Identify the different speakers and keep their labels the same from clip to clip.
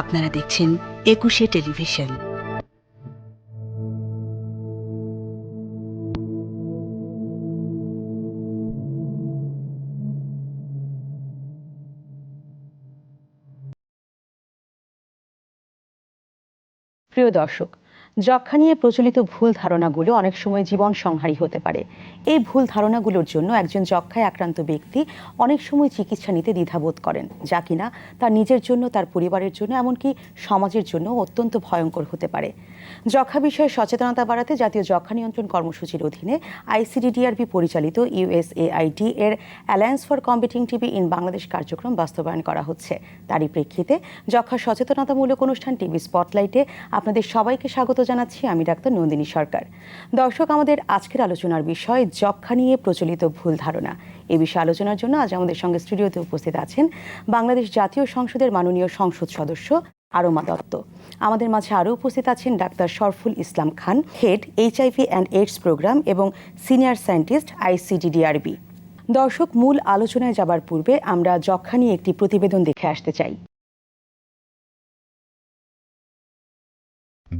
Speaker 1: আপনারা দেখছেন একুশে টেলিভিশন।
Speaker 2: প্রিয় দর্শক যক্ষা নিয়ে প্রচলিত ভুল ধারণাগুলো অনেক সময় জীবন সংহারী হতে পারে। এই ভুল ধারণাগুলোর জন্য একজন যক্ষায় আক্রান্ত ব্যক্তি অনেক সময় চিকিৎসা নিতে দ্বিধাবোধ করেন, যা কিনা তার নিজের জন্য, তার পরিবারের জন্য, এমনকি সমাজের জন্য অত্যন্ত ভয়ঙ্কর হতে পারে। যক্ষা বিষয়ে সচেতনতা বাড়াতে জাতীয় যক্ষা নিয়ন্ত্রণ কর্মসূচির অধীনে আইসিডিডিআরবি পরিচালিত ইউএসএআইটি এর alliance for combating TB in Bangladesh কার্যক্রম বাস্তবায়ন করা হচ্ছে। তারই প্রেক্ষিতে যক্ষা সচেতনতামূলক অনুষ্ঠান টিভি স্পটলাইটে আপনাদের সবাইকে স্বাগত জানাচ্ছি, আমি ডাক্তার নন্দিনী সরকার। দর্শক, আমাদের আজকের আলোচনার বিষয় যক্ষা নিয়ে প্রচলিত ভুল ধারণা। এ বিষয়ে আলোচনার জন্য আজ আমাদের সঙ্গে স্টুডিওতে উপস্থিত আছেন বাংলাদেশ জাতীয় সংসদের মাননীয় সংসদ সদস্য আরোমা দত্ত। আমাদের মাঝে আরও উপস্থিত আছেন doctor Sharful Islam Khan, head HIV and AIDS program এবং সিনিয়র সায়েন্টিস্ট আইসিডিডিআরবি দর্শক, মূল আলোচনায় যাবার পূর্বে আমরা যক্ষা নিয়ে একটি প্রতিবেদন দেখে আসতে চাই।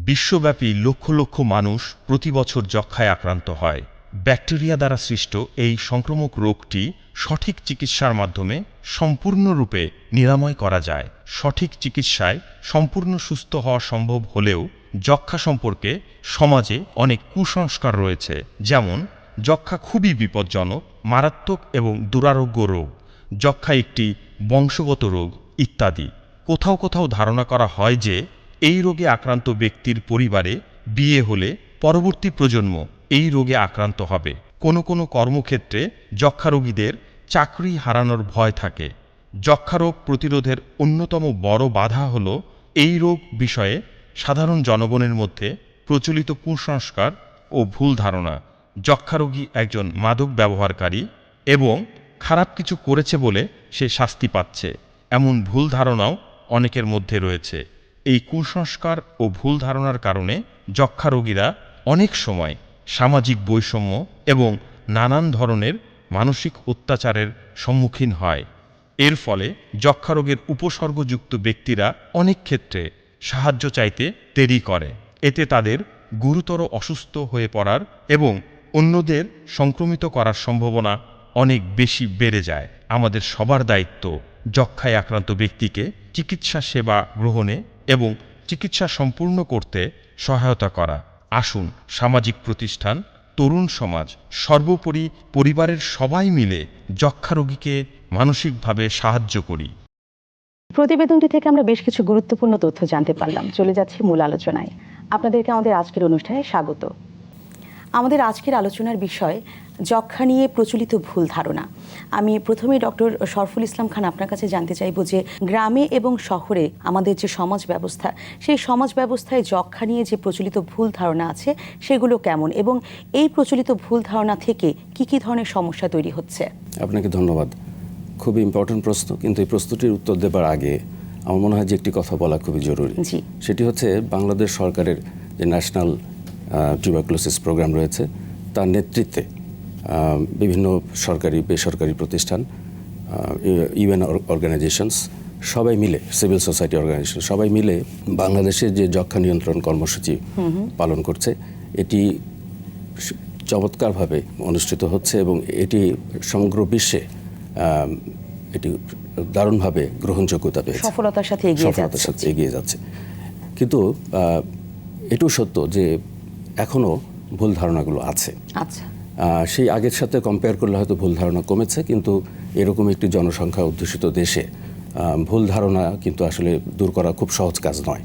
Speaker 3: বিশ্বব্যাপী লক্ষ লক্ষ মানুষ প্রতি বছর যক্ষ্মায় আক্রান্ত হয়। ব্যাকটেরিয়া দ্বারা সৃষ্ট এই সংক্রমক রোগটি সঠিক চিকিৎসার মাধ্যমে সম্পূর্ণরূপে নিরাময় করা যায়। সঠিক চিকিৎসায় সম্পূর্ণ সুস্থ হওয়া সম্ভব হলেও যক্ষ্মা সম্পর্কে সমাজে অনেক কুসংস্কার রয়েছে, যেমন যক্ষ্মা খুবই বিপজ্জনক, মারাত্মক এবং দুরারোগ্য রোগ, যক্ষ্মা একটি বংশগত রোগ ইত্যাদি। কোথাও কোথাও ধারণা করা হয় যে এই রোগে আক্রান্ত ব্যক্তির পরিবারে বিয়ে হলে পরবর্তী প্রজন্ম এই রোগে আক্রান্ত হবে। কোনো কোনো কর্মক্ষেত্রে যক্ষা রোগীদের চাকরি হারানোর ভয় থাকে। যক্ষা রোগ প্রতিরোধের অন্যতম বড় বাধা হল এই রোগ বিষয়ে সাধারণ জনগণের মধ্যে প্রচলিত কুসংস্কার ও ভুল ধারণা। যক্ষা রোগী একজন মাদক ব্যবহারকারী এবং খারাপ কিছু করেছে বলে সে শাস্তি পাচ্ছে। এমন ভুল ধারণাও অনেকের মধ্যে রয়েছে। এই কুসংস্কার ও ভুল ধারণার কারণে যক্ষা রোগীরা অনেক সময় সামাজিক বৈষম্য এবং নানান ধরনের মানসিক অত্যাচারের সম্মুখীন হয়। এর ফলে যক্ষা রোগের উপসর্গযুক্ত ব্যক্তিরা অনেক ক্ষেত্রে সাহায্য চাইতে দেরি করে। এতে তাদের গুরুতর অসুস্থ হয়ে পড়ার এবং অন্যদের সংক্রমিত করার সম্ভাবনা অনেক বেশি বেড়ে যায়। আমাদের সবার দায়িত্ব যক্ষায় আক্রান্ত ব্যক্তিকে চিকিৎসা সেবা গ্রহণে এবং চিকিৎসা সম্পূর্ণ করতে সহায়তা করা। আসুন, সামাজিক প্রতিষ্ঠান, তরুণ সমাজ, সর্বোপরি পরিবারের সবাই মিলে যক্ষা রোগীকে মানসিকভাবে সাহায্য করি।
Speaker 2: প্রতিবেদনটি থেকে আমরা বেশ কিছু গুরুত্বপূর্ণ তথ্য জানতে পারলাম। চলে যাচ্ছি মূল আলোচনায়। আপনাদেরকে আমাদের আজকের অনুষ্ঠানে স্বাগত। আমাদের আজকের আলোচনার বিষয় যক্ষা নিয়ে প্রচলিত ভুল ধারণা। আমি প্রথমে ডক্টর শরফুল ইসলাম খান আপনার কাছে জানতে চাইব যে গ্রামে এবং শহরে আমাদের যে সমাজ ব্যবস্থা সেই সমাজ ব্যবস্থায় যক্ষা নিয়ে যে প্রচলিত ভুল ধারণা আছে সেগুলো কেমন? এবং এই প্রচলিত ভুল ধারণা থেকে কি কি ধরনের সমস্যা তৈরি হচ্ছে?
Speaker 4: আপনাকে ধন্যবাদ। খুবই ইম্পর্টেন্ট প্রশ্ন কিন্তু এই প্রশ্নটির উত্তর দেবার আগে আমার মনে হয় যে একটি কথা বলা খুবই জরুরি।
Speaker 2: জি।
Speaker 4: সেটি হচ্ছে বাংলাদেশ সরকারের যে ন্যাশনাল টিউবারকুলোসিস প্রোগ্রাম রয়েছে তার নেতৃত্বে বিভিন্ন সরকারি বেসরকারি প্রতিষ্ঠান ইউএন অর্গানাইজেশনস সবাই মিলে সিভিল সোসাইটি অর্গানাইজেশন সবাই মিলে বাংলাদেশের যে যক্ষা নিয়ন্ত্রণ কর্মসূচি পালন করছে এটি চমৎকারভাবে অনুষ্ঠিত হচ্ছে এবং এটি সমগ্র বিশ্বে এটি দারুণভাবে গ্রহণযোগ্যতা পেয়েছে।
Speaker 2: সফলতার সাথে এগিয়ে
Speaker 4: সফলতার সাথে এগিয়ে যাচ্ছে। কিন্তু এটাও সত্য যে এখনও ভুল ধারণাগুলো আছে।
Speaker 2: আচ্ছা।
Speaker 4: সেই আগের সাথে কম্পেয়ার করলে হয়তো ভুল ধারণা কমেছে কিন্তু এরকম একটি জনসংখ্যা অধ্যুষিত দেশে ভুল ধারণা কিন্তু আসলে দূর করা খুব সহজ কাজ নয়।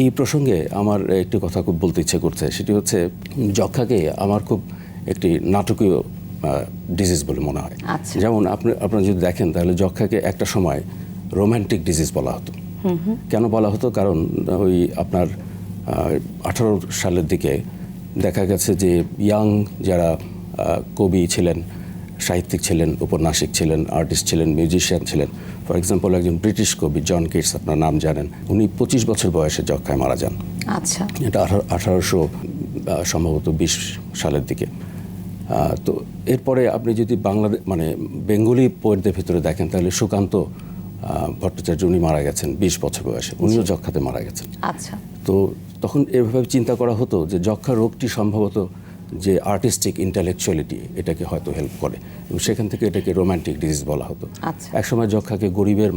Speaker 4: এই প্রসঙ্গে আমার একটি কথা খুব বলতে ইচ্ছে করছে সেটি হচ্ছে যক্ষাকে আমার খুব একটি নাটকীয় ডিজিজ বলে মনে হয়।
Speaker 2: আচ্ছা।
Speaker 4: যেমন আপনি আপনারা যদি দেখেন তাহলে যক্ষাকে একটা সময় রোম্যান্টিক ডিজিজ বলা হতো। কেন বলা হতো? কারণ ওই আপনার আঠারো সালের দিকে দেখা গেছে যে ইয়াং যারা কবি ছিলেন সাহিত্যিক ছিলেন উপন্যাসিক ছিলেন আর্টিস্ট ছিলেন মিউজিশিয়ান ছিলেন ফর এক্সাম্পল একজন ব্রিটিশ কবি জন কিটস আপনার নাম জানেন উনি পঁচিশ বছর বয়সে যক্ষায় মারা যান।
Speaker 2: আচ্ছা।
Speaker 4: এটা আঠারোশো সম্ভবত বিশ সালের দিকে। তো এরপরে আপনি যদি বাংলাদেশ মানে বেঙ্গলি পোয়েটদের ভিতরে দেখেন তাহলে সুকান্ত ভট্টাচার্য উনি মারা গেছেন বিশ বছর বয়সে উনিও যক্ষাতে মারা গেছেন।
Speaker 2: আচ্ছা।
Speaker 4: তো তখন এভাবে চিন্তা করা হতো যে যক্ষা রোগটি সম্ভবত যে আর্টিস্টিক ইন্টালেকচুয়ালিটি এটাকে হয়তো হেল্প করে। এবং সেখান থেকে এটাকে রোম্যান্টিক ডিজিজ বলা হতো।
Speaker 2: আচ্ছা।
Speaker 4: একসময় যক্ষাকে গরিবের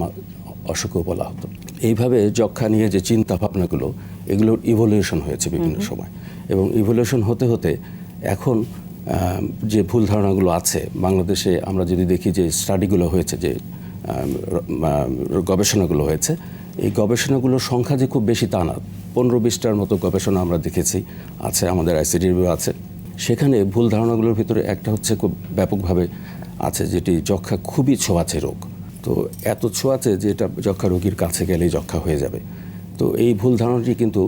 Speaker 4: অসুখও বলা হতো। এইভাবে যক্ষা নিয়ে যে চিন্তা ভাবনাগুলো এগুলোর ইভলিউশন হয়েছে বিভিন্ন সময়। এবং ইভলিউশন হতে হতে এখন যে ভুল ধারণাগুলো আছে বাংলাদেশে আমরা যদি দেখি যে স্টাডিগুলো হয়েছে যে গবেষণাগুলো হয়েছে এই গবেষণাগুলোর সংখ্যা যে খুব বেশি তা না। পনেরো বিশটার মতো গবেষণা আমরা দেখেছি আছে আমাদের আইসিডির আছে। সেখানে ভুল ধারণাগুলোর ভিতরে একটা হচ্ছে খুব ব্যাপকভাবে আছে যেটি যক্ষা খুবই ছোঁয়াচে রোগ। তো এত ছোঁয়াচে যে এটা যক্ষা রোগীর কাছে গেলেই যক্ষা হয়ে যাবে। তো এই ভুল ধারণাটি কিন্তু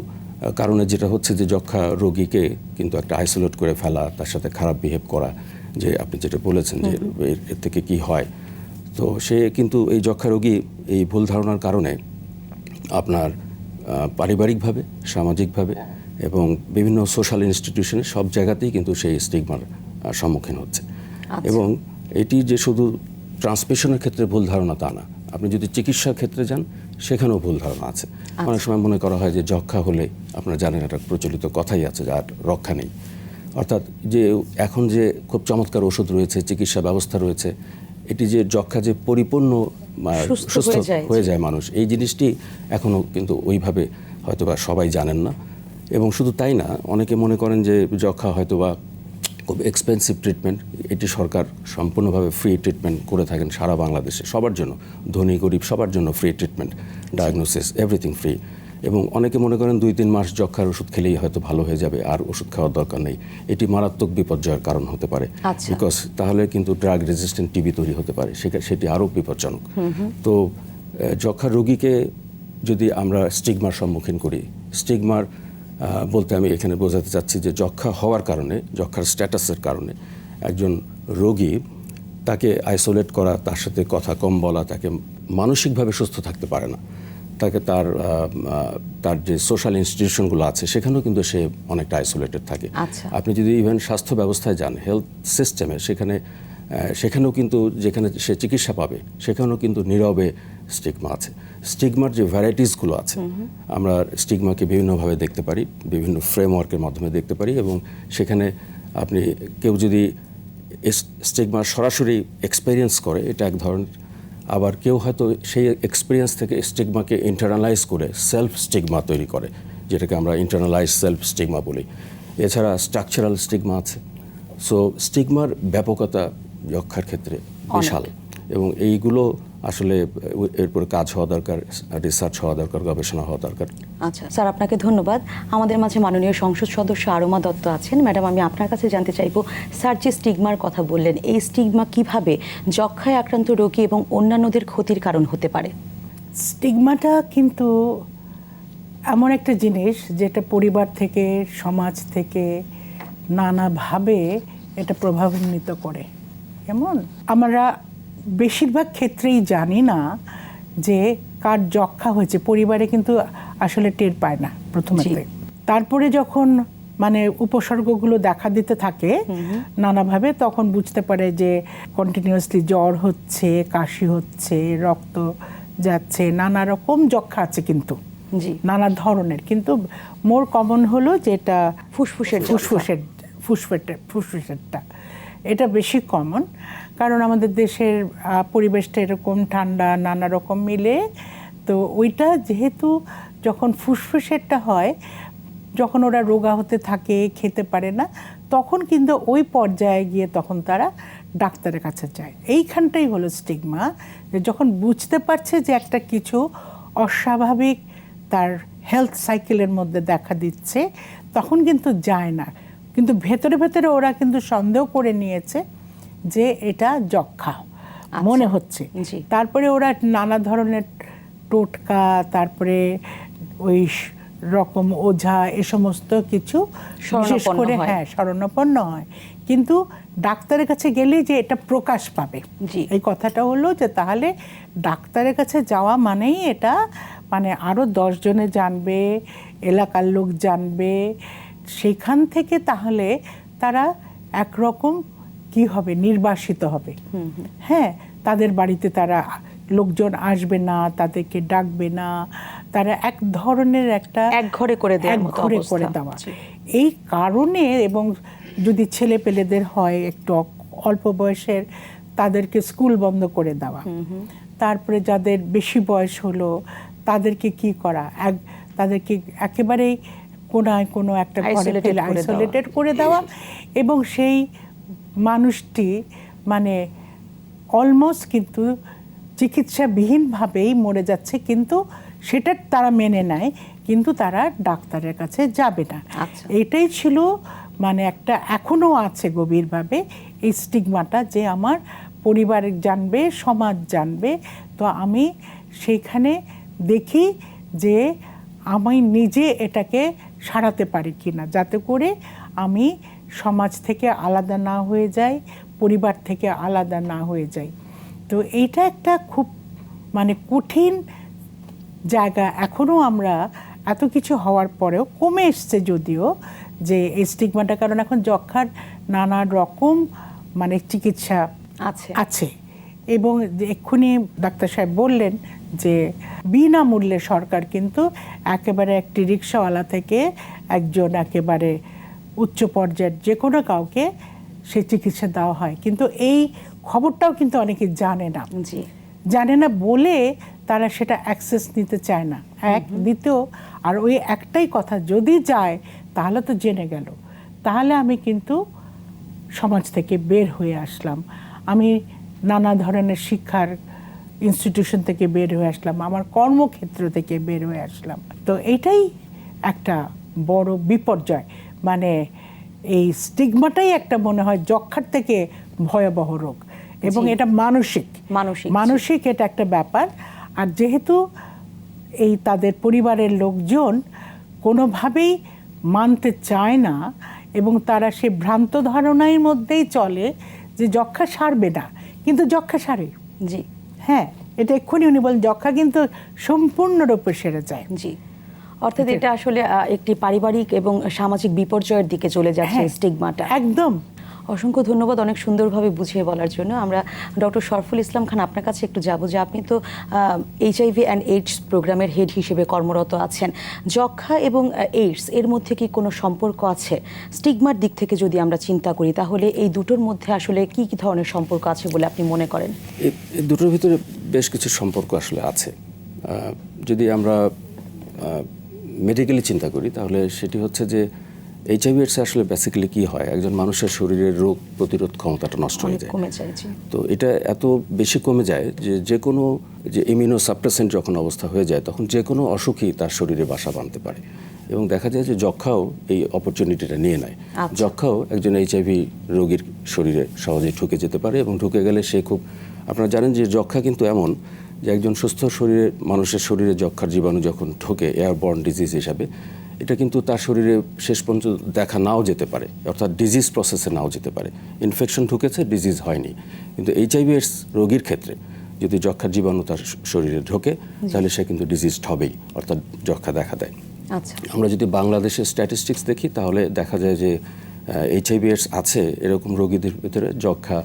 Speaker 4: কারণে যেটা হচ্ছে যে যক্ষা রোগীকে কিন্তু একটা আইসোলেট করে ফেলা তার সাথে খারাপ বিহেভ করা যে আপনি যেটা বলেছেন যে এর এর থেকে কি হয়। তো সে কিন্তু এই যক্ষা রোগী এই ভুল ধারণার কারণে আপনার পারিবারিকভাবে সামাজিকভাবে এবং বিভিন্ন সোশ্যাল ইনস্টিটিউশনে সব জায়গাতেই কিন্তু সেই স্টিগমার সম্মুখীন হচ্ছে। এবং এটি যে শুধু ট্রান্সমিশনের ক্ষেত্রে ভুল ধারণা তা না আপনি যদি চিকিৎসার ক্ষেত্রে যান সেখানেও ভুল ধারণা আছে। অনেক সময় মনে করা হয় যে যক্ষা হলে আপনারা জানেন একটা প্রচলিত কথাই আছে যে আর রক্ষা নেই। অর্থাৎ যে এখন যে খুব চমৎকার ওষুধ রয়েছে চিকিৎসা ব্যবস্থা রয়েছে এটি যে যক্ষা যে পরিপূর্ণ
Speaker 2: সুস্থ। হয়ে যায়।
Speaker 4: মানুষ। এই জিনিসটি এখনও কিন্তু ওইভাবে হয়তোবা সবাই জানেন না। এবং শুধু তাই না অনেকে মনে করেন যে যক্ষা হয়তোবা খুব এক্সপেন্সিভ ট্রিটমেন্ট এটি সরকার সম্পূর্ণভাবে ফ্রি ট্রিটমেন্ট করে থাকেন সারা বাংলাদেশে। সবার জন্য ধনী গরিব সবার জন্য free treatment diagnosis everything free এবং অনেকে মনে করেন দুই তিন মাস যক্ষার ওষুধ খেলেই হয়তো ভালো হয়ে যাবে আর ওষুধ খাওয়ার দরকার নেই। এটি মারাত্মক বিপর্যয়ের কারণ হতে পারে।
Speaker 2: আচ্ছা।
Speaker 4: বিকজ তাহলে কিন্তু ড্রাগ রেজিস্ট্যান্ট টিবি তৈরি হতে পারে। সেটি আরও বিপজ্জনক। তো যক্ষার রোগীকে যদি আমরা স্টিগমার সম্মুখীন করি স্টিগমার বলতে আমি এখানে বোঝাতে চাচ্ছি যে যক্ষা হওয়ার কারণে যক্ষার স্ট্যাটাসের কারণে একজন রোগী তাকে আইসোলেট করা তার সাথে কথা কম বলা তাকে মানসিকভাবে সুস্থ থাকতে পারে না। তাকে তার তার যে সোশ্যাল ইনস্টিটিউশনগুলো আছে সেখানেও কিন্তু সে অনেকটা আইসোলেটেড থাকে।
Speaker 2: আচ্ছা।
Speaker 4: আপনি যদি ইভেন স্বাস্থ্য ব্যবস্থায় যান হেলথ সিস্টেমে সেখানে সেখানেও কিন্তু যেখানে সে চিকিৎসা পাবে সেখানেও কিন্তু নীরবে স্টিগমা আছে। স্টিগমার যে ভ্যারাইটিসগুলো আছে আমরা স্টিগমাকে বিভিন্নভাবে দেখতে পারি বিভিন্ন ফ্রেমওয়ার্কের মাধ্যমে দেখতে পারি এবং সেখানে আপনি কেউ যদি স্টিগমা সরাসরি এক্সপেরিয়েন্স করে এটা এক ধরনের আবার কেউ হয়তো সেই এক্সপিরিয়েন্স থেকে স্টিগমাকে ইন্টারনালাইজ করে সেলফ স্টিগমা তৈরি করে, যেটাকে আমরা ইন্টারনালাইজ সেলফ স্টিগমা বলি। এছাড়া স্ট্রাকচারাল স্টিগমা আছে। সো স্টিগমার ব্যাপকতা যক্ষার ক্ষেত্রে বিশাল। এবং এইগুলো আসলে এরপরে কাজ হওয়া দরকার রিসার্চ হওয়া দরকার গবেষণা হওয়া দরকার।
Speaker 2: আচ্ছা স্যার আপনাকে ধন্যবাদ। আমাদের মাঝে মাননীয় সংসদ সদস্য আরমা দত্ত আছেন। ম্যাডাম আমি আপনার কাছে জানতে চাইব স্যার যে স্টিগমার কথা বললেন এই স্টিগমা কীভাবে যক্ষায় আক্রান্ত রোগী এবং অন্যান্যদের ক্ষতির কারণ হতে পারে?
Speaker 5: স্টিগমাটা কিন্তু এমন একটা জিনিস যেটা পরিবার থেকে সমাজ থেকে নানাভাবে এটা প্রভাবান্বিত করে। কেমন? আমরা বেশিরভাগ ক্ষেত্রেই জানি না যে কার যক্ষা হয়েছে। পরিবারে কিন্তু আসলে টের পায় না প্রথমে। তারপরে যখন মানে উপসর্গগুলো দেখা দিতে থাকে নানাভাবে তখন বুঝতে পারে যে কন্টিনিউয়াসলি জ্বর হচ্ছে কাশি হচ্ছে রক্ত যাচ্ছে নানা রকম যক্ষা আছে কিন্তু।
Speaker 2: জি।
Speaker 5: নানা ধরনের। কিন্তু মোর কমন হলো যেটা
Speaker 2: ফুসফুসের
Speaker 5: ফুসফুসের ফুসফুসের ফুসফুসেরটা। এটা বেশি কমন। কারণ আমাদের দেশের পরিবেশটা এরকম ঠান্ডা, নানা রকম মিলে। তো ওইটা যেহেতু যখন ফুসফুসেরটা হয়, যখন ওরা রোগা হতে থাকে, খেতে পারে না, তখন কিন্তু ওই পর্যায়ে গিয়ে তখন তারা ডাক্তারের কাছে যায়। এইখানটাই হলো স্টিগমা, যে যখন বুঝতে পারছে যে একটা কিছু অস্বাভাবিক তার হেলথ সাইকেলের মধ্যে দেখা দিচ্ছে, তখন কিন্তু যায় না। কিন্তু ভেতরে ভেতরে ওরা কিন্তু সন্দেহ করে নিয়েছে যে এটা যক্ষা মনে হচ্ছে। তারপরে ওরা নানা ধরনের টোটকা তারপরে ওই রকম ওঝা এ সমস্ত কিছু বিশেষ করে
Speaker 2: হ্যাঁ।
Speaker 5: শরণাপন্ন হয়। কিন্তু ডাক্তারের কাছে গেলেই যে এটা প্রকাশ পাবে।
Speaker 2: জি।
Speaker 5: এই কথাটা হলো যে তাহলে ডাক্তারের কাছে যাওয়া মানেই এটা মানে আরও দশজনে জানবে এলাকার লোক জানবে। সেখান থেকে তাহলে তারা একরকম কি হবে নির্বাসিত হবে। হ্যাঁ তাদের বাড়িতে তারা লোকজন আসবে না তাদেরকে ডাকবে না। তারা এক ধরনের একটা
Speaker 2: এক ঘরে করে দেওয়ার
Speaker 5: এক ঘরে করে দেওয়া। এই কারণে এবং যদি ছেলে পেলেদের হয় একটু অল্প বয়সের তাদেরকে স্কুল বন্ধ করে দেওয়া। তারপরে যাদের বেশি বয়স হলো তাদেরকে কি করা? এক তাদেরকে একেবারেই কোনায় কোনো একটা ঘরে ফেলে আইসোলেটেড করে দেওয়া এবং সেই মানুষটি মানে অলমোস্ট কিন্তু চিকিৎসাবিহীনভাবেই মরে যাচ্ছে কিন্তু সেটা তারা মেনে নেয় কিন্তু তারা ডাক্তারের কাছে যাবে না
Speaker 2: আচ্ছা।
Speaker 5: এটাই ছিল মানে একটা এখনও আছে গভীরভাবে এই স্টিগমাটা যে আমার পরিবার জানবে সমাজ জানবে তো আমি সেইখানে দেখি যে আমি নিজে এটাকে সারাতে পারি কি না যাতে করে আমি সমাজ থেকে আলাদা না হয়ে যায় পরিবার থেকে আলাদা না হয়ে যায়। তো এইটা একটা খুব মানে কঠিন জায়গা। এখনও আমরা এত কিছু হওয়ার পরেও কমে এসছে যদিও যে এই স্টিগমাটা কারণ এখন যক্ষার নানা রকম মানে চিকিৎসা
Speaker 2: আছে।
Speaker 5: আছে। এবং এক্ষুনি ডাক্তার সাহেব বললেন যে বিনামূল্যে সরকার কিন্তু একেবারে একটি রিক্সাওয়ালা থেকে একজন একেবারে উচ্চ পর্যায়ের যে কোনো কাউকে সে চিকিৎসা দেওয়া হয়। কিন্তু এই খবরটাও কিন্তু অনেকে জানে না।
Speaker 2: জি।
Speaker 5: জানে না বলে তারা সেটা অ্যাক্সেস নিতে চায় না। এক দ্বিতীয় আর ওই একটাই কথা যদি যায় তাহলে তো জেনে গেল। তাহলে আমি কিন্তু সমাজ থেকে বের হয়ে আসলাম। আমি নানা ধরনের শিক্ষার ইনস্টিটিউশন থেকে বের হয়ে আসলাম। আমার কর্মক্ষেত্র থেকে বের হয়ে আসলাম। তো এটাই একটা বড় বিপর্যয়। মানে এই স্টিগমাটাই একটা মনে হয় যক্ষার থেকে ভয়াবহ রোগ। এবং এটা মানসিক।
Speaker 2: মানসিক,
Speaker 5: মানসিক এটা একটা ব্যাপার। আর যেহেতু এই তাদের পরিবারের লোকজন কোনোভাবেই মানতে চায় না এবং তারা সে ভ্রান্ত ধারণার মধ্যেই চলে যে যক্ষা সারবে না কিন্তু যক্ষা সারে।
Speaker 2: জি।
Speaker 5: হ্যাঁ এটা এক্ষুনি উনি বলেন যক্ষা কিন্তু সম্পূর্ণরূপে সেরে যায়।
Speaker 2: জি। অর্থাৎ এটা আসলে একটি পারিবারিক এবং সামাজিক বিপর্যয়ের দিকে চলে যাচ্ছে
Speaker 5: হ্যাঁ,
Speaker 2: স্টিগমাটা।
Speaker 5: একদম।
Speaker 2: অসংখ্য ধন্যবাদ অনেক সুন্দরভাবে বুঝিয়ে বলার জন্য। আমরা ডক্টর শরফুল ইসলাম খান আপনার কাছে একটু যাব যে আপনি তো এইচআইভি অ্যান্ড এইডস প্রোগ্রামের হেড হিসেবে কর্মরত আছেন। যক্ষা এবং এইডস এর মধ্যে কি কোনো সম্পর্ক আছে? স্টিগমার দিক থেকে যদি আমরা চিন্তা করি তাহলে এই দুটোর মধ্যে আসলে কি কি ধরনের সম্পর্ক আছে বলে আপনি মনে করেন?
Speaker 4: দুটোর ভিতরে বেশ কিছু সম্পর্ক আসলে আছে। যদি আমরা মেডিকেলি চিন্তা করি তাহলে সেটি হচ্ছে যে এইচআইভি এডসে আসলে বেসিক্যালি কি হয়? একজন মানুষের শরীরের রোগ প্রতিরোধ ক্ষমতাটা নষ্ট হয়ে যায়।
Speaker 2: কমে যায়
Speaker 4: তো এটা এত বেশি কমে যায় যে যে কোনো যে ইমিউনো সাপ্রেসেন্ট যখন অবস্থা হয়ে যায় তখন যে কোনো অসুখই তার শরীরে বাসা বাঁধতে পারে। এবং দেখা যায় যে যক্ষাও এই অপরচুনিটিটা নিয়ে নেয়।
Speaker 2: আচ্ছা।
Speaker 4: যক্ষাও একজন এইচআইভি রোগীর শরীরে সহজেই ঢুকে যেতে পারে এবং ঢুকে গেলে সে খুব আপনারা জানেন যে যক্ষা কিন্তু এমন যে একজন সুস্থ শরীরে মানুষের শরীরে যক্ষার জীবাণু যখন ঢোকে এয়ারবর্ন ডিজিজ হিসাবে এটা কিন্তু তার শরীরে শেষ পর্যন্ত দেখা নাও যেতে পারে অর্থাৎ ডিজিজ প্রসেসে নাও যেতে পারে। ইনফেকশন ঢুকেছে ডিজিজ হয়নি। কিন্তু এইচআইভি এডস রোগীর ক্ষেত্রে যদি যক্ষার জীবাণু তার শরীরে ঢোকে তাহলে সে কিন্তু ডিজিজড হবেই অর্থাৎ যক্ষা দেখা দেয়।
Speaker 2: আচ্ছা।
Speaker 4: আমরা যদি বাংলাদেশের স্ট্যাটিস্টিক্স দেখি তাহলে দেখা যায় যে এইচআইভি এডস আছে এরকম রোগীদের ভিতরে যক্ষা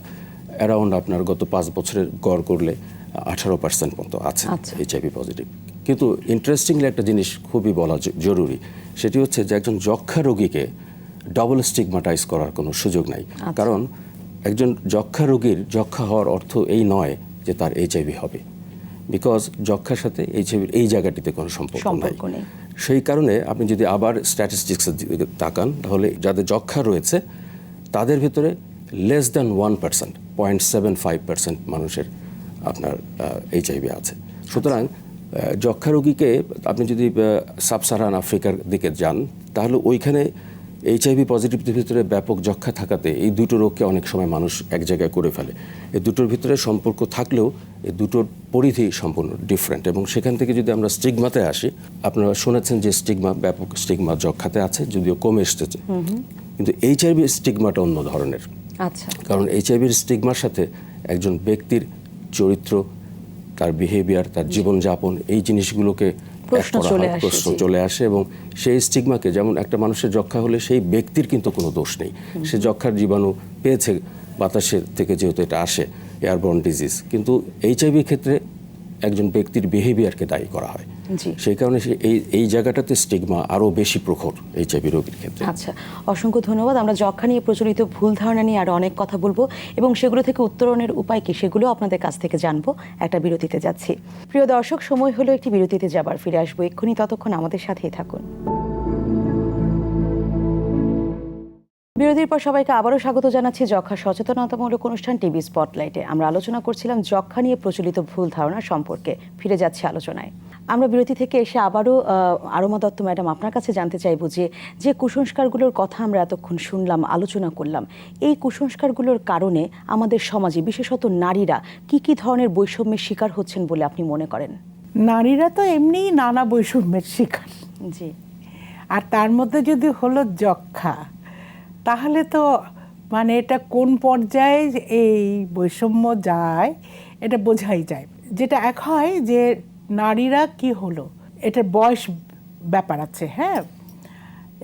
Speaker 4: অ্যারাউন্ড আপনার গত পাঁচ বছরের গড় করলে আঠারো পার্সেন্ট মতো আছে
Speaker 2: আচ্ছা।
Speaker 4: এইচআইভি পজিটিভ কিন্তু ইন্টারেস্টিংলি একটা জিনিস খুবই বলা জরুরি সেটি হচ্ছে যে একজন যক্ষা রোগীকে ডবল স্টিগমাটাইজ করার কোনো সুযোগ নাই। কারণ একজন যক্ষা রোগীর যক্ষা হওয়ার অর্থ এই নয় যে তার এইচআইভি হবে। বিকজ যক্ষার সাথে এইচআইভির এই জায়গাটিতে কোনো সম্পর্ক নাই।
Speaker 2: সম্পর্ক নেই।
Speaker 4: সেই কারণে আপনি যদি আবার স্ট্যাটিস্টিক্সের দিকে তাকান তাহলে যাদের যক্ষা রয়েছে তাদের ভিতরে less than one percent point seven five percent মানুষের আপনার এইচআইভি আছে। সুতরাং যক্ষা রোগীকে আপনি যদি সাব সাহারান আফ্রিকার দিকে যান তাহলে ওইখানে এইচআইভি পজিটিভদের ভিতরে ব্যাপক যক্ষা থাকাতে এই দুটো রোগকে অনেক সময় মানুষ এক জায়গায় করে ফেলে। এই দুটোর ভিতরে সম্পর্ক থাকলেও এই দুটোর পরিধি সম্পূর্ণ ডিফারেন্ট এবং সেখান থেকে যদি আমরা স্টিগমাতে আসি আপনারা শুনেছেন যে স্টিগমা ব্যাপক স্টিগমা যক্ষাতে আছে যদিও কমে এসেছে। কিন্তু এইচআইভি স্টিগমাটা অন্য ধরনের।
Speaker 2: আচ্ছা।
Speaker 4: কারণ এইচআইভির স্টিগমার সাথে একজন ব্যক্তির চরিত্র তার বিহেভিয়ার তার জীবনযাপন এই জিনিসগুলোকে
Speaker 2: প্রশ্ন চলে আসে,
Speaker 4: প্রশ্ন চলে আসে এবং সেই স্টিগমাকে যেমন একটা মানুষের যক্ষা হলে সেই ব্যক্তির কিন্তু কোনো দোষ নেই। সে যক্ষার জীবাণু পেয়েছে বাতাসের থেকে যেহেতু এটা আসে এয়ারবর্ন ডিজিজ কিন্তু এইচআইভির ক্ষেত্রে একজন ব্যক্তির বিহেভিয়ারকে দায়ী করা হয়। সেই কারণে এই এই জায়গাটাতে স্টিগমা আরও বেশি প্রখর এইচআইভি রোগীর ক্ষেত্রে।
Speaker 2: আচ্ছা অসংখ্য ধন্যবাদ। আমরা যক্ষা নিয়ে প্রচলিত ভুল ধারণা নিয়ে আরও অনেক কথা বলব এবং সেগুলো থেকে উত্তরণের উপায় কী সেগুলো আপনাদের কাছ থেকে জানব। একটা বিরতিতে যাচ্ছি। প্রিয় দর্শক সময় হলো একটি বিরতিতে যাবার। ফিরে আসব এক্ষুনি ততক্ষণ আমাদের সাথেই থাকুন। বিরতির পর সবাইকে আবারও স্বাগত জানাচ্ছি যক্ষা সচেতনতামূলক অনুষ্ঠান টিভি স্পটলাইটে। আমরা আলোচনা করছিলাম যক্ষা নিয়ে প্রচলিত ভুল ধারণা সম্পর্কে। ফিরে যাচ্ছি আলোচনায়। আমরা বিরতি থেকে এসে আবারও আরমা দত্ত ম্যাডাম আপনার কাছে জানতে চাইব যে যে কুসংস্কারগুলোর কথা আমরা এতক্ষণ শুনলাম আলোচনা করলাম এই কুসংস্কারগুলোর কারণে আমাদের সমাজে বিশেষত নারীরা কি কি ধরনের বৈষম্যের শিকার হচ্ছেন বলে আপনি মনে করেন?
Speaker 5: নারীরা তো এমনিই নানা বৈষম্যের শিকার।
Speaker 2: জি।
Speaker 5: আর তার মধ্যে যদি হলো যক্ষা তাহলে তো মানে এটা কোন পর্যায়ে এই বৈষম্য যায়, এটা বোঝাই যায়। যেটা এক হয় যে নারীরা কি হলো? এটার বয়স ব্যাপার আছে হ্যাঁ?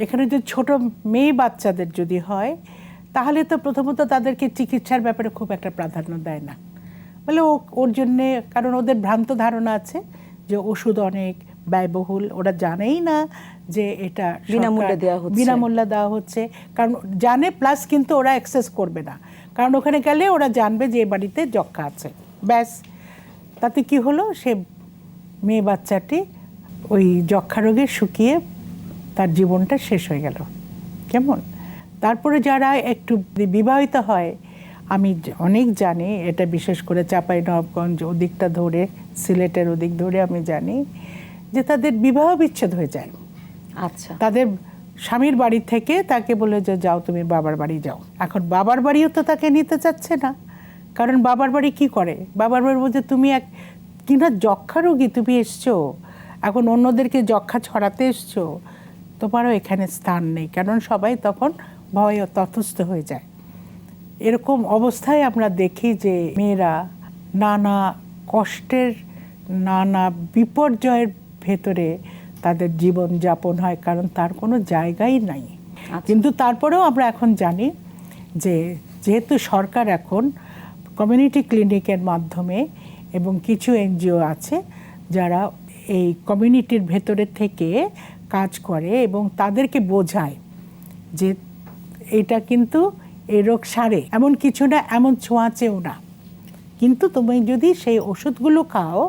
Speaker 5: এখানে যদি ছোট মেয়ে বাচ্চাদের যদি হয়, তাহলে তো প্রথমত তাদেরকে চিকিৎসার ব্যাপারে খুব একটা প্রাধান্য দেয় না। বলে ও, ওর জন্যে, কারণ ওদের ভ্রান্ত ধারণা আছে যে ওষুধ অনেক ব্যয়বহুল ওরা জানেই না যে এটা
Speaker 2: বিনামূল্যে দেওয়া হচ্ছে।
Speaker 5: বিনামূল্যে দেওয়া হচ্ছে। কারণ জানে প্লাস কিন্তু ওরা অ্যাক্সেস করবে না। কারণ ওখানে গেলে ওরা জানবে যে বাড়িতে যক্ষা আছে। ব্যাস। তাতে কি হলো? সে মেয়ে বাচ্চাটি ওই যক্ষা রোগে শুকিয়ে তার জীবনটা শেষ হয়ে গেল। কেমন? তারপরে যারা একটু বিবাহিত হয় আমি অনেক জানি এটা বিশেষ করে চাপাই নবাবগঞ্জ ওদিকটা ধরে সিলেটের ওদিক ধরে আমি জানি যে তাদের বিবাহ বিচ্ছেদ হয়ে যায়।
Speaker 2: আচ্ছা।
Speaker 5: তাদের স্বামীর বাড়ি থেকে তাকে বলে যে যাও তুমি বাবার বাড়ি যাও। এখন বাবার বাড়িও তো তাকে নিতে চাচ্ছে না। কারণ বাবার বাড়ি কি করে? বাবার বাড়ি বলছে তুমি এক কিনা যক্ষা রোগী? তুমি এসছো। এখন অন্যদেরকে যক্ষা ছড়াতে এসছো। তোমারও এখানে স্থান নেই। কারণ সবাই তখন ভয়ে তথস্থ হয়ে যায়। এরকম অবস্থায় আমরা দেখি যে মেয়েরা নানা কষ্টের নানা বিপর্যয়ের ভেতরে তাদের জীবন যাপন হয় কারণ তার কোনো জায়গাই নাই। কিন্তু তারপরেও আমরা এখন জানি যে যেহেতু সরকার এখন কমিউনিটি ক্লিনিকের মাধ্যমে এবং কিছু এনজিও আছে যারা এই কমিউনিটির ভেতরে থেকে কাজ করে এবং তাদেরকে বোঝায় যে এটা কিন্তু এই রোগ সারে। এমন কিছু না এমন ছোঁয়াচেও না। কিন্তু তুমি যদি সেই ওষুধগুলো খাও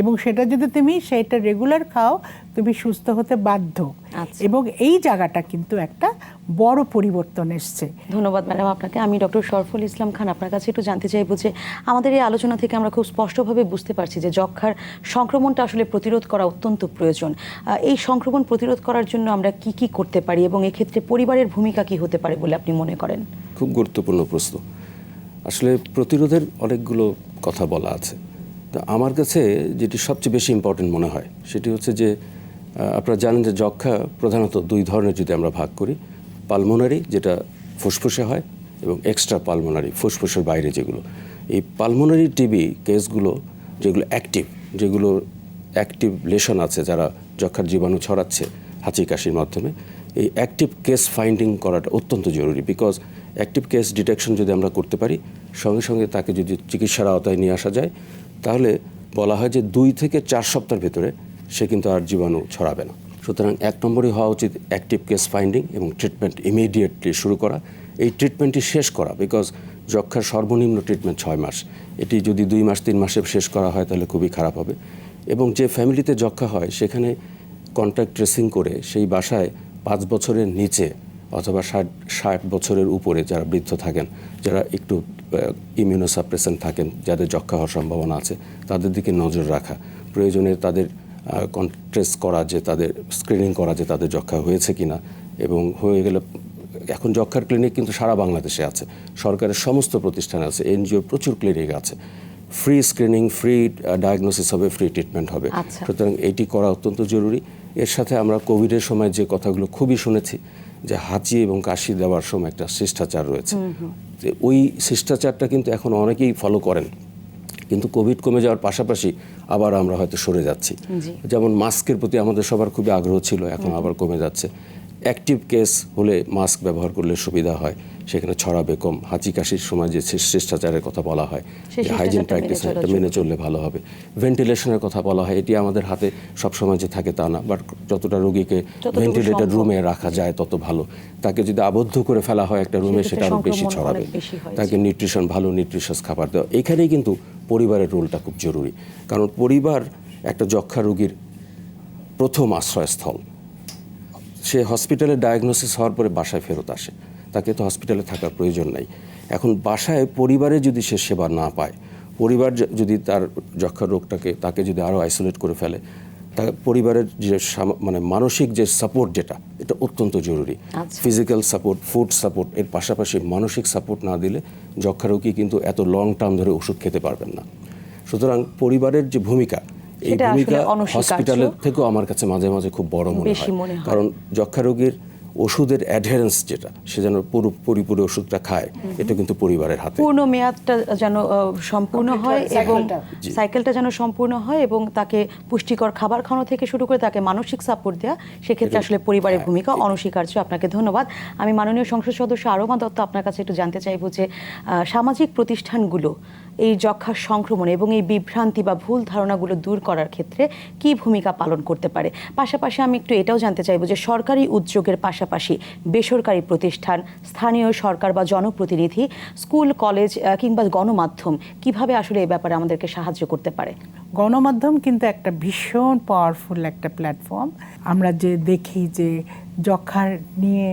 Speaker 5: এবং সেটা যদি তুমি সেটা রেগুলার খাও তুমি সুস্থ হতে বাধ্য।
Speaker 2: আচ্ছা।
Speaker 5: এবং এই জায়গাটা কিন্তু একটা বড় পরিবর্তন এসছে।
Speaker 2: ধন্যবাদ ম্যাডাম আপনাকে। আমি ডক্টর শরফুল ইসলাম খান আপনার কাছে একটু জানতে চাইব যে আমাদের এই আলোচনা থেকে আমরা খুব স্পষ্টভাবে বুঝতে পারছি যে যক্ষার সংক্রমণটা আসলে প্রতিরোধ করা অত্যন্ত প্রয়োজন। এই সংক্রমণ প্রতিরোধ করার জন্য আমরা কি কি করতে পারি এবং এক্ষেত্রে পরিবারের ভূমিকা কি হতে পারে বলে আপনি মনে করেন?
Speaker 4: খুব গুরুত্বপূর্ণ প্রশ্ন। আসলে প্রতিরোধের অনেকগুলো কথা বলা আছে। তো আমার কাছে যেটি সবচেয়ে বেশি ইম্পর্টেন্ট মনে হয়, সেটি হচ্ছে যে আপনারা জানেন যে যক্ষা প্রধানত দুই ধরনের যদি আমরা ভাগ করি পালমোনারি যেটা ফুসফুসে হয় এবং এক্সট্রা পালমোনারি ফুসফুসের বাইরে যেগুলো। এই পালমোনারি টিবি কেসগুলো যেগুলো অ্যাক্টিভ যেগুলো অ্যাক্টিভ লেশন আছে যারা যক্ষার জীবাণু ছড়াচ্ছে হাঁচি কাশির মাধ্যমে, এই অ্যাক্টিভ কেস ফাইন্ডিং করাটা অত্যন্ত জরুরি বিকজ অ্যাক্টিভ কেস ডিটেকশন যদি আমরা করতে পারি, সঙ্গে সঙ্গে তাকে যদি চিকিৎসার আওতায় নিয়ে আসা যায় তাহলে বলা হয় যে দুই থেকে চার সপ্তাহের ভেতরে সে কিন্তু আর জীবাণু ছড়াবে না। সুতরাং এক নম্বরই হওয়া উচিত অ্যাক্টিভ কেস ফাইন্ডিং এবং ট্রিটমেন্ট ইমিডিয়েটলি শুরু করা। এই ট্রিটমেন্টটি শেষ করা বিকজ যক্ষার সর্বনিম্ন ট্রিটমেন্ট ছয় মাস। এটি যদি দুই মাস, তিন মাসে শেষ করা হয় তাহলে খুবই খারাপ হবে। এবং যে ফ্যামিলিতে যক্ষা হয় সেখানে কন্ট্যাক্ট ট্রেসিং করে সেই বাসায় পাঁচ বছরের নিচে অথবা ষাট ষাট বছরের উপরে যারা বৃদ্ধ থাকেন, যারা একটু ইমিউনোসাপ্রেসেন্ট থাকেন যাদের যক্ষা হওয়ার সম্ভাবনা আছে তাদের দিকে নজর রাখা। প্রয়োজনে তাদের কন্ট্রেস করা যে তাদের স্ক্রিনিং করা যে তাদের যক্ষা হয়েছে কিনা। এবং হয়ে গেলে এখন যক্ষার ক্লিনিক কিন্তু সারা বাংলাদেশে আছে। সরকারের সমস্ত প্রতিষ্ঠান আছে এনজিও প্রচুর ক্লিনিক আছে। ফ্রি স্ক্রিনিং ফ্রি ডায়াগনোসিস হবে ফ্রি ট্রিটমেন্ট হবে।
Speaker 2: আচ্ছা।
Speaker 4: সুতরাং এটি করা অত্যন্ত জরুরি। এর সাথে আমরা কোভিডের সময় যে কথাগুলো খুবই শুনেছি যে হাঁচি এবং কাশি দেওয়ার সময় একটা শিষ্টাচার রয়েছে। ওই শিষ্টাচারটা কিন্তু এখন অনেকেই ফলো করেন। কিন্তু কোভিড কমে যাওয়ার পাশাপাশি আবার আমরা হয়তো সরে যাচ্ছি। যেমন মাস্কের প্রতি আমাদের সবার খুবই আগ্রহ ছিল এখন আবার কমে যাচ্ছে। অ্যাক্টিভ কেস হলে মাস্ক ব্যবহার করলে সুবিধা হয়। সেখানে ছড়াবে কম হাঁচি কাশির সময় যে শিষ্টাচারের কথা বলা হয় যে হাইজিন প্র্যাকটিস এটা মেনে চললে ভালো হবে। ভেন্টিলেশনের কথা বলা হয় এটি আমাদের হাতে সবসময় যে থাকে তা না বাট যতটা রোগীকে
Speaker 2: যতটুকু
Speaker 4: ভেন্টিলেটেড রুমে রাখা যায় তত ভালো। তাকে যদি আবদ্ধ করে ফেলা হয় একটা রুমে সেটা আরও বেশি ছড়াবে। তাকে নিউট্রিশন ভালো নিউট্রিশাস খাবার দেওয়া এখানেই কিন্তু পরিবারের রোলটা খুব জরুরি। কারণ পরিবার একটা যক্ষা রোগীর প্রথম আশ্রয়স্থল। সে হসপিটালে ডায়াগনোসিস হওয়ার পরে বাসায় ফেরত আসে। তাকে তো হসপিটালে থাকার প্রয়োজন নাই। এখন বাসায় পরিবারে যদি সে সেবা না পায় পরিবার যদি তার যক্ষার রোগটাকে তাকে যদি আরও আইসোলেট করে ফেলে তা পরিবারের যে মানে মানসিক যে সাপোর্ট যেটা এটা অত্যন্ত জরুরি। ফিজিক্যাল সাপোর্ট ফুড সাপোর্ট এর পাশাপাশি মানসিক সাপোর্ট না দিলে যক্ষা রোগী কিন্তু এত লং টার্ম ধরে ওষুধ খেতে পারবেন না। সুতরাং পরিবারের যে ভূমিকা এই ভূমিকা হসপিটালের থেকেও আমার কাছে মাঝে মাঝে খুব বড় মনে হয়।
Speaker 2: হয়।
Speaker 4: কারণ যক্ষা রোগীর ওষুধের অ্যাডহেরেন্স যেটা সে যেন পুরো পরিপূরক ওষুধটা খায় এটা কিন্তু পরিবারের হাতে।
Speaker 2: পূর্ণ মেয়াদটা যেন সম্পূর্ণ হয় এবং
Speaker 5: সাইকেলটা।
Speaker 2: সাইকেলটা যেন সম্পূর্ণ হয় এবং তাকে পুষ্টিকর খাবার খাওয়ানো থেকে শুরু করে তাকে মানসিক সাপোর্ট দেওয়া সেক্ষেত্রে আসলে পরিবারের ভূমিকা অনস্বীকার্য। আপনাকে ধন্যবাদ। আমি মাননীয় সংসদ সদস্য আরমা দত্ত আপনার কাছে একটু জানতে চাইব যে সামাজিক প্রতিষ্ঠানগুলো এই যক্ষার সংক্রমণ এবং এই বিভ্রান্তি বা ভুল ধারণাগুলো দূর করার ক্ষেত্রে কি ভূমিকা পালন করতে পারে? পাশাপাশি আমি একটু এটাও জানতে চাইব যে সরকারি উদ্যোগের পাশাপাশি বেসরকারি প্রতিষ্ঠান, স্থানীয় সরকার বা জনপ্রতিনিধি, স্কুল, কলেজ কিংবা গণমাধ্যম কীভাবে আসলে এই ব্যাপারে আমাদেরকে সাহায্য করতে পারে?
Speaker 5: গণমাধ্যম কিন্তু একটা ভীষণ পাওয়ারফুল একটা প্ল্যাটফর্ম আমরা যে দেখি যে যক্ষার নিয়ে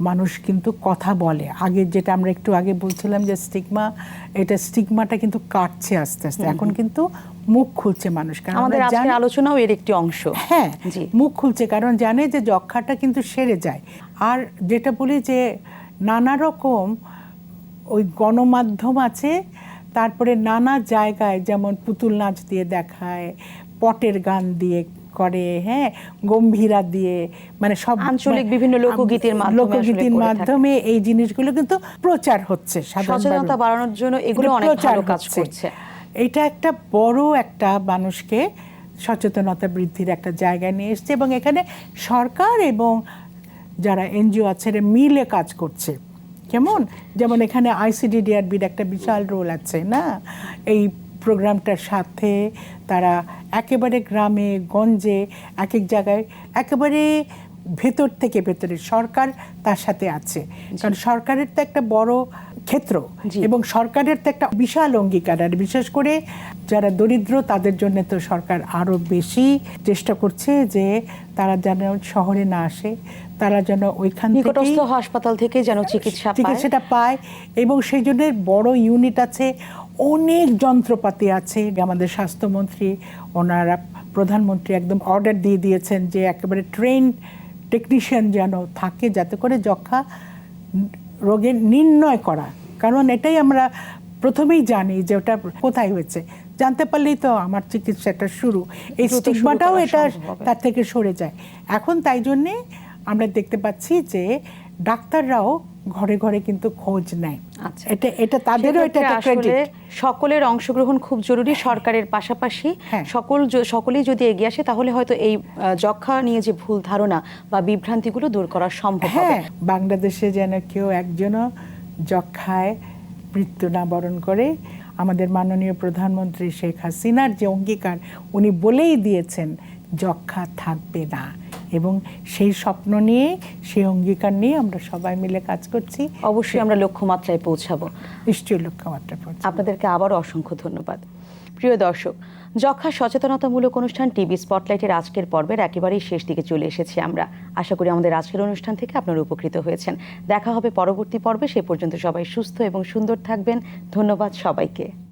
Speaker 5: মানুষ কিন্তু কথা বলে। আগে যেটা আমরা একটু আগে বলছিলাম যে স্টিগমা এটা স্টিগমাটা কিন্তু কাটছে আস্তে আস্তে। এখন কিন্তু মুখ খুলছে মানুষ। কারণ
Speaker 2: আমাদের আজকের
Speaker 5: জানি-
Speaker 2: আলোচনাও এর একটি অংশ।
Speaker 5: হ্যাঁ মুখ খুলছে। কারণ জানে যে যক্ষাটা কিন্তু সেরে যায়। আর যেটা বলি যে নানা রকম ওই গণমাধ্যম আছে তারপরে নানা জায়গায় যেমন পুতুল নাচ দিয়ে দেখায় পটের গান দিয়ে করে হ্যাঁ গম্ভীরা দিয়ে মানে সব
Speaker 2: আঞ্চলিক বিভিন্ন লোকগীতির মাধ্যমে
Speaker 5: লোকগীতির মাধ্যমে এই জিনিসগুলো কিন্তু প্রচার হচ্ছে
Speaker 2: সচেতনতা বাড়ানোর জন্য এগুলো অনেক ভালো কাজ করছে।
Speaker 5: এটা একটা বড় একটা মানুষকে সচেতনতা বৃদ্ধির একটা জায়গায় নিয়ে এসছে এবং এখানে সরকার এবং যারা এনজিও আছে মিলে কাজ করছে। কেমন? যেমন এখানে আইসিডিডিআরবির একটা বিশাল রোল আছে না? এই প্রোগ্রামটার সাথে তারা একেবারে গ্রামে গঞ্জে এক এক জায়গায় একেবারে ভেতর থেকে ভেতরে সরকার তার সাথে আছে। কারণ সরকারের তো একটা বড় ক্ষেত্র এবং সরকারের তো একটা বিশাল অঙ্গীকার। আর বিশেষ করে যারা দরিদ্র তাদের জন্য তো সরকার আরও বেশি চেষ্টা করছে যে তারা যেন শহরে না আসে তারা যেন ওইখান
Speaker 2: নিকটস্থ হাসপাতাল থেকে যেন চিকিৎসা
Speaker 5: চিকিৎসাটা পায় এবং সেই জন্য বড় ইউনিট আছে। অনেক যন্ত্রপাতি আছে। আমাদের স্বাস্থ্যমন্ত্রী ওনারা প্রধানমন্ত্রী একদম অর্ডার দিয়ে দিয়েছেন যে একেবারে ট্রেন টেকনিশিয়ান যেন থাকে যাতে করে যক্ষা রোগের নির্ণয় করা। কারণ এটাই আমরা প্রথমেই জানি যে ওটা কোথায় হয়েছে। জানতে পারলেই তো আমার চিকিৎসাটা শুরু। এই স্টিগমাটাও এটা তার থেকে সরে যায়। এখন তাই জন্যে আমরা দেখতে পাচ্ছি যে ডাক্তাররাও ঘরে ঘরে কিন্তু খোঁজ নেয়।
Speaker 2: আচ্ছা।
Speaker 5: এটা এটা তাদেরও এটা
Speaker 2: আসলে সকলের অংশগ্রহণ খুব জরুরি সরকারের পাশাপাশি।
Speaker 5: হ্যাঁ।
Speaker 2: সকল সকলেই যদি এগিয়ে আসে তাহলে হয়তো এই যক্ষা নিয়ে যে ভুল ধারণা বা বিভ্রান্তিগুলো দূর করা সম্ভব হবে।
Speaker 5: হ্যাঁ বাংলাদেশে যেন কেউ একজনও যক্ষায় মৃত্যু না বরণ করে আমাদের মাননীয় প্রধানমন্ত্রী শেখ হাসিনার যে অঙ্গীকার উনি বলেই দিয়েছেন যক্ষা থাকবে না। এবং সেই স্বপ্ন নিয়ে সেই অঙ্গীকার নিয়ে আমরা সবাই মিলে কাজ করছি।
Speaker 2: অবশ্যই আমরা লক্ষ্যমাত্রায় পৌঁছাবো।
Speaker 5: নিশ্চয়ই লক্ষ্যমাত্রা পড়ছে
Speaker 2: আপনাদেরকে আবারও অসংখ্য ধন্যবাদ। প্রিয় দর্শক যক্ষা সচেতনতামূলক অনুষ্ঠান টিভি স্পটলাইটের আজকের পর্বের একেবারেই শেষ দিকে চলে এসেছি আমরা। আশা করি আমাদের আজকের অনুষ্ঠান থেকে আপনারা উপকৃত হয়েছেন। দেখা হবে পরবর্তী পর্বে সে পর্যন্ত সবাই সুস্থ এবং সুন্দর থাকবেন। ধন্যবাদ সবাইকে।